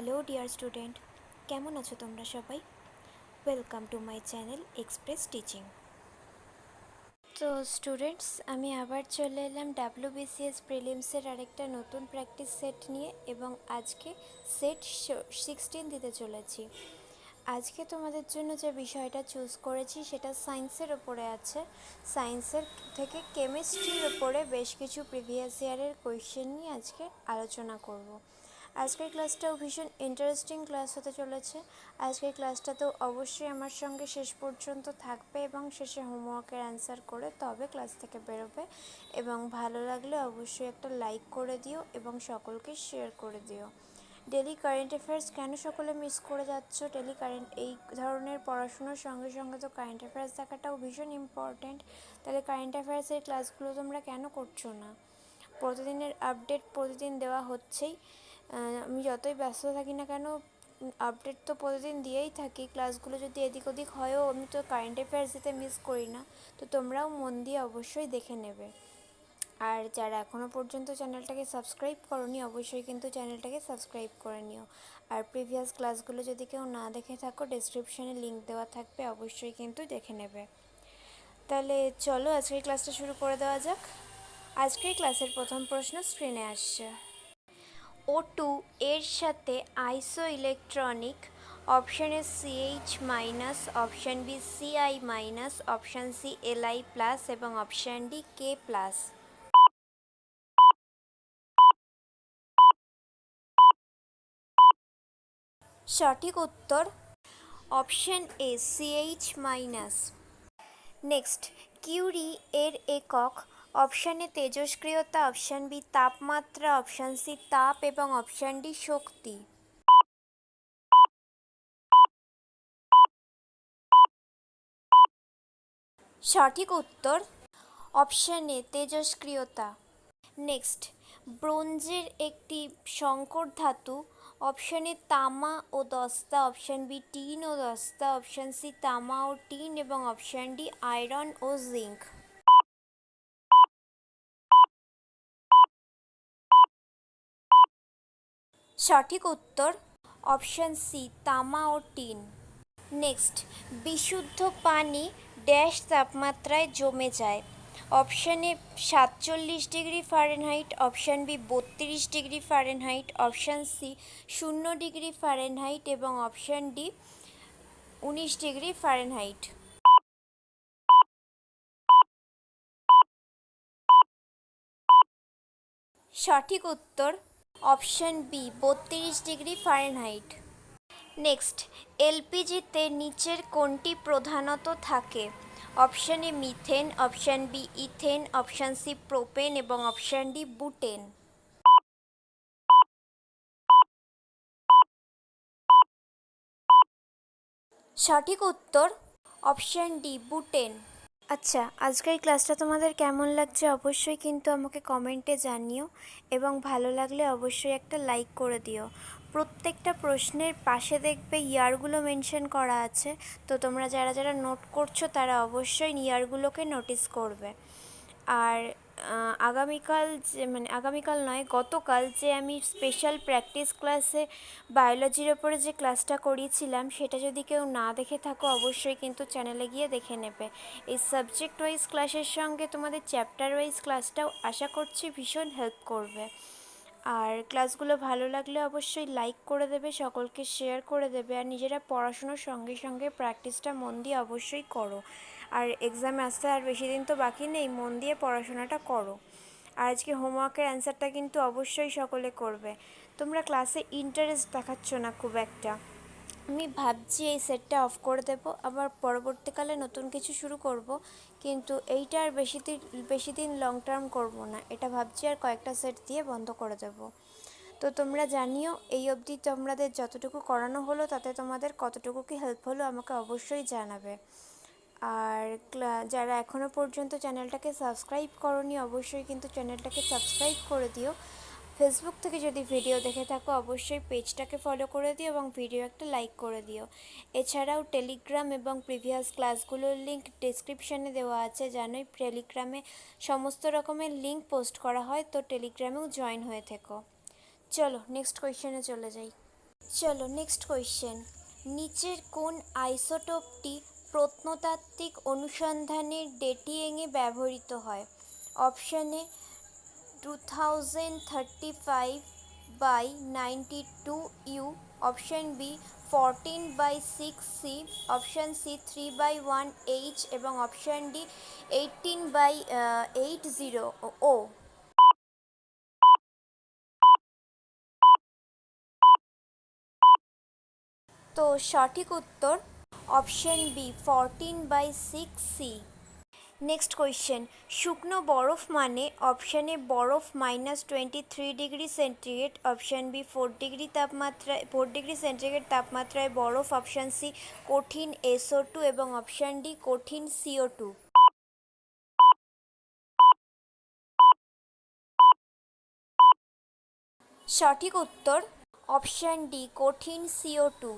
Hello dear student, কেমন আছো তোমরা সবাই? Welcome to my channel express teaching তো স্টুডেন্টস আমি আবার চলে এলাম ডাব্লিউ বিসিএস প্রিলিমসের আরেকটা নতুন প্র্যাকটিস সেট নিয়ে এবং আজকে সেট সিক্সটিন দিতে চলেছি। আজকে তোমাদের জন্য যে বিষয়টা চুজ করেছি সেটা সায়েন্সের ওপরে আছে। সায়েন্সের থেকে কেমিস্ট্রির ওপরে বেশ কিছু প্রিভিয়াস ইয়ারের কোয়েশ্চেন নিয়ে আজকে আলোচনা করব। আজকের ক্লাসটাও ভীষণ ইন্টারেস্টিং ক্লাস হতে চলেছে। আজকের ক্লাসটাতেও অবশ্যই আমার সঙ্গে শেষ পর্যন্ত থাকবে এবং শেষে হোমওয়ার্কের অ্যান্সার করে তবে ক্লাস থেকে বেরোবে। এবং ভালো লাগলে অবশ্যই একটা লাইক করে দিও এবং সকলকে শেয়ার করে দিও। ডেলি কারেন্ট অ্যাফেয়ার্স কেন সকলে মিস করে যাচ্ছ? ডেলি কারেন্ট এই ধরনের পড়াশুনোর সঙ্গে সঙ্গে তো কারেন্ট অ্যাফেয়ার্স দেখাটাও ভীষণ ইম্পর্ট্যান্ট তাহলে কারেন্ট অ্যাফেয়ার্সের ক্লাসগুলো তোমরা কেন করছ না? প্রতিদিনের আপডেট প্রতিদিন দেওয়া হচ্ছেই। আমি যতই ব্যস্ত থাকি না কেন আপডেট তো প্রতিদিন দিয়েই থাকি। ক্লাসগুলো যদি এদিক ওদিক হয়ও, আমি তো কারেন্ট অ্যাফেয়ার্স দিতে মিস করি না। তো তোমরাও মন দিয়ে অবশ্যই দেখে নেবে। আর যারা এখনও পর্যন্ত চ্যানেলটাকে সাবস্ক্রাইব করনি, অবশ্যই কিন্তু চ্যানেলটাকে সাবস্ক্রাইব করে নিও। আর প্রিভিয়াস ক্লাসগুলো যদি কেউ না দেখে থাকো ডেসক্রিপশানে লিঙ্ক দেওয়া থাকবে, অবশ্যই কিন্তু দেখে নেবে। তাহলে চলো আজকের ক্লাসটা শুরু করে দেওয়া যাক। আজকের ক্লাসের প্রথম প্রশ্ন স্ক্রিনে আসছে। ও টু এর সাথে isoelectronic option CH minus option B CI minus option C LI plus এবং অপশান ডি কে প্লাস সঠিক উত্তর option A CH minus next curie এর একক অপশান এ তেজস্ক্রিয়তা অপশান বি তাপমাত্রা, অপশান সি তাপ এবং অপশান ডি শক্তি। সঠিক উত্তর অপশান এ তেজস্ক্রিয়তা নেক্সট, ব্রোঞ্জের একটি সংকর ধাতু, অপশান এ তামা ও দস্তা, অপশান বি টিন ও দস্তা, অপশান সি তামা ও টিন এবং অপশান ডি আয়রন ও জিঙ্ক। সঠিক উত্তর অপশান সি, তামা ও টিন। নেক্সট, বিশুদ্ধ পানি ড্যাশ তাপমাত্রায় জমে যায়। অপশান এ, সাতচল্লিশ ডিগ্রি ফারেনহাইট। অপশান বি, বত্রিশ ডিগ্রি ফারেনহাইট। অপশান সি, শূন্য ডিগ্রি ফারেনহাইট এবং অপশান ডি, উনিশ ডিগ্রি ফারেনহাইট। সঠিক উত্তর অপশান বি বত্রিশ ডিগ্রি ফারেনহাইট। নেক্সট, এলপিজিতে নিচের কোনটি প্রধানত থাকে? Option A methane, option B ethane, option C propane এবং অপশান ডি বুটেন। সঠিক উত্তর অপশান ডি বুটেন। আচ্ছা আজকের ক্লাসটা তোমাদের কেমন লাগছে অবশ্যই কিন্তু আমাকে কমেন্টে জানিও এবং ভালো লাগলে অবশ্যই একটা লাইক করে দিও। প্রত্যেকটা প্রশ্নের পাশে দেখবে ইয়ারগুলো মেনশন করা আছে, তো তোমরা যারা যারা নোট করছ তারা অবশ্যই ইয়ারগুলোকে নোটিস করবে। আর আগামীকাল যে মানে আগামীকাল নয়, গতকাল যে আমি স্পেশাল প্র্যাকটিস ক্লাসে বায়োলজির ওপরে যে ক্লাসটা করিয়েছিলাম, সেটা যদি কেউ না দেখে থাকো, অবশ্যই কিন্তু চ্যানেলে গিয়ে দেখে নেবে। এই সাবজেক্ট ওয়াইজ ক্লাসের সঙ্গে তোমাদের চ্যাপ্টার ওয়াইজ ক্লাসটাও আশা করছি ভীষণ হেল্প করবে। আর ক্লাসগুলো ভালো লাগলে অবশ্যই লাইক করে দেবে, সকলকে শেয়ার করে দেবে, আর নিজেরা পড়াশুনোর সঙ্গে সঙ্গে প্র্যাকটিসটা মন দিয়ে অবশ্যই করো। আর এক্সাম আসতে আর বেশি দিন তো বাকি নেই, মন দিয়ে পড়াশোনাটা করো। আর আজকে হোমওয়ার্কের অ্যান্সারটা কিন্তু অবশ্যই সকলে করবে। তোমরা ক্লাসে ইন্টারেস্ট দেখাচ্ছ না খুব একটা। আমি ভাবছি এই সেটটা অফ করে দেব, আবার পরবর্তীকালে নতুন কিছু শুরু করব, কিন্তু এইটা আর বেশি দিন বেশি দিন লং টার্ম করব না, এটা ভাবছি আর কয়েকটা সেট দিয়ে বন্ধ করে দেব। তো তোমরা জানিও, এই অবধি তোমাদের যতটুকু করানো হলো, তাতে তোমাদের কতটুকু কি হেল্প হলো আমাকে অবশ্যই জানাবে। আর যারা এখনও পর্যন্ত চ্যানেলটাকে সাবস্ক্রাইব করনি, অবশ্যই কিন্তু চ্যানেলটাকে সাবস্ক্রাইব করে দিও। ফেসবুক থেকে যদি ভিডিও দেখে থাকো, অবশ্যই পেজটাকে ফলো করে দিও এবং ভিডিও একটা লাইক করে দিও। এছাড়াও টেলিগ্রাম এবং প্রিভিয়াস ক্লাসগুলোর লিঙ্ক ডিসক্রিপশানে দেওয়া আছে। জানোই, টেলিগ্রামে সমস্ত রকমের লিঙ্ক পোস্ট করা হয়, তো টেলিগ্রামেও জয়েন হয়ে থেকো। চলো, নেক্সট কোয়েশ্চেনে চলে যাই। চলো, নেক্সট কোয়েশ্চেন। নিচের কোন আইসোটোপটি প্রত্নতাত্ত্বিক অনুসন্ধানের ডেটিংয়ে ব্যবহৃত হয়। Option A two thousand thirty five by ninety two U option B fourteen by six C option C three by one H এবং option D eighteen by eight zero O তো সঠিক উত্তর option B fourteen by six C next question শুকনো বরফ মানে অপশানে বরফ minus twenty three degree centigrade option B four degree তাপমাত্রায় ফোর ডিগ্রি সেন্টিগ্রেড তাপমাত্রায় বরফ অপশান সি কঠিন এসও টু এবং অপশান ডি কঠিন সিও টু সঠিক উত্তর অপশান ডি কঠিন সিও টু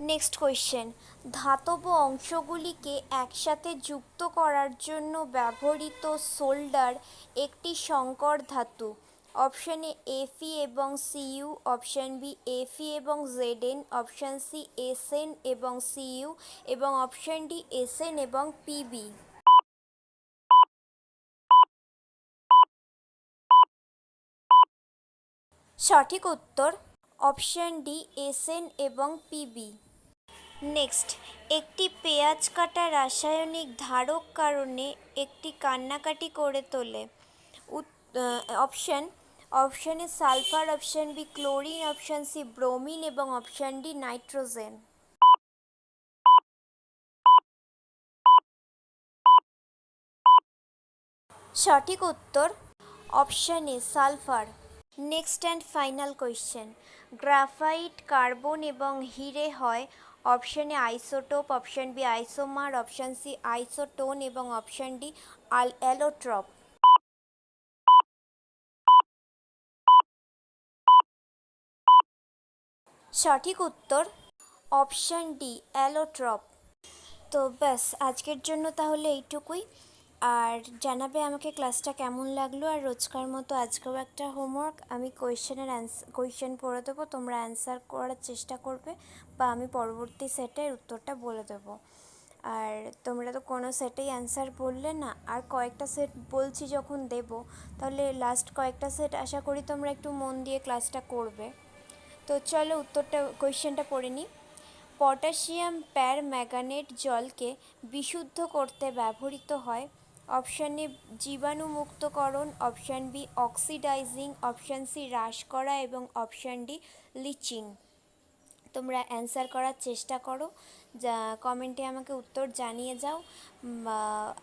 নেক্সট কোয়েশ্চেন ধাতব অংশগুলিকে একসাথে যুক্ত করার জন্য ব্যবহৃত সোল্ডার একটি সংকর ধাতু। অপশানে এফি এবং সিইউ অপশান বি এফি এবং জেডএন অপশান সি এসএন এবং সিইউ এবং অপশান ডি এসএন এবং পিবি সঠিক উত্তর অপশান ডি এসএন এবং পিবি নেক্সট, একটি পেঁয়াজ কাটা রাসায়নিক ধারক কারণে একটি কান্নাকাটি করে তোলে। Option, option A sulphur, option B chlorine, option C bromine এবং অপশান ডি নাইট্রোজেন। সঠিক উত্তর option A sulphur. Next and final question graphite carbon এবং হিরে হয় option A isotope option B isomer option C isotone এবং option D আল allotrope সঠিক উত্তর অপশান ডি অ্যালোট্রপ তো ব্যাস, আজকের জন্য তাহলে এইটুকুই। আর জানাবে আমাকে ক্লাসটা কেমন লাগল, আর রোজকার মতো আজকেও একটা হোমওয়ার্ক আমি কোয়েশ্চেনের অ্যান্সার কোয়েশ্চেন পড়ে দেবো, তোমরা অ্যান্সার করার চেষ্টা করবে বা আমি পরবর্তী সেটের উত্তরটা বলে দেবো। আর তোমরা তো কোনো সেটেই অ্যান্সার বললে না, আর কয়েকটা সেট বলছি যখন দেব, তাহলে লাস্ট কয়েকটা সেট আশা করি তোমরা একটু মন দিয়ে ক্লাসটা করবে। তো চলো উত্তরটা, কোয়েশ্চেনটা পড়ে নিই। পটাশিয়াম প্যার ম্যাগানেট জলকে বিশুদ্ধ করতে ব্যবহৃত হয় option A জীবাণুমুক্তকরণ। Option B oxidising option C হ্রাস করা এবং অপশান ডি লিচিং তোমরা অ্যান্সার করার চেষ্টা করো। যা কমেন্টে আমাকে উত্তর জানিয়ে যাও।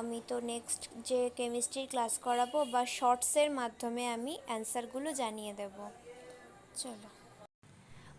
আমি তো নেক্সট যে কেমিস্ট্রির ক্লাস করাবো বা শর্টসের মাধ্যমে আমি অ্যান্সারগুলো জানিয়ে দেব। চলো।